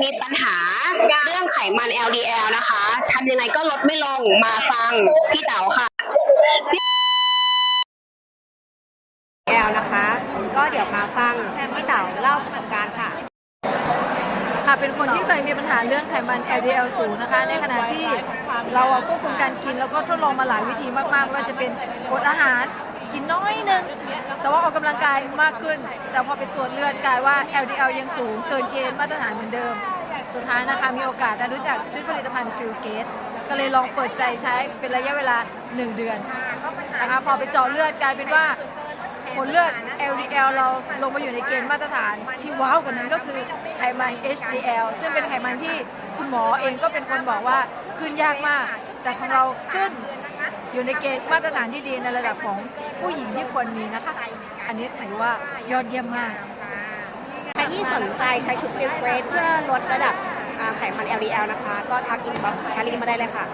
มีปัญหาเรื่องไขมัน LDL นะคะทำยังไงก็ลดไม่ลงมาฟังพี่เต๋าค่ะแอลนะคะ ก็เดี๋ยวมาฟังพี่เต๋าเล่าประสบการณ์ค่ะ ค่ะเป็นคนที่เคยมีปัญหาเรื่องไขมัน LDL สูงนะคะ ในขณะที่เราอะควบคุมการกินแล้วก็ทดลองมาหลายวิธีมากๆ ว่าจะเป็นอดอาหารกินน้อยหนึง แต่ว่าออกกำลังกายมากขึ้น แต่พอไปตรวจเลือดกลายว่า LDL ยังสูงเกินเกณฑ์มาตรฐานเหมือนเดิม สุดท้ายนะคะมีโอกาสได้รู้จักชุดผลิตภัณฑ์ฟิลเกตก็เลยลองเปิดใจใช้เป็นระยะเวลา 1 เดือนนะคะพอไปเจาะเลือดกลายเป็นว่า ผลเลือด LDL เราลงมาอยู่ในเกณฑ์มาตรฐานที่ว้าวกว่านั้นก็คือไขมัน HDL ซึ่งเป็นไขมันที่คุณหมอเองก็เป็นคนบอกว่าขึ้นยากมาก แต่ของเราขึ้นอยู่ในเกณฑ์มาตรฐานที่ดีในระดับของผู้หญิงที่ควรมีนะคะ อันนี้ถือว่ายอดเยี่ยมมาก ใครที่สนใจใช้ชุดฟิลเกรเพื่อลดระดับไขมัน LDL นะคะ ก็ทักอินบ็อกซ์แคลรี่มาได้เลยค่ะ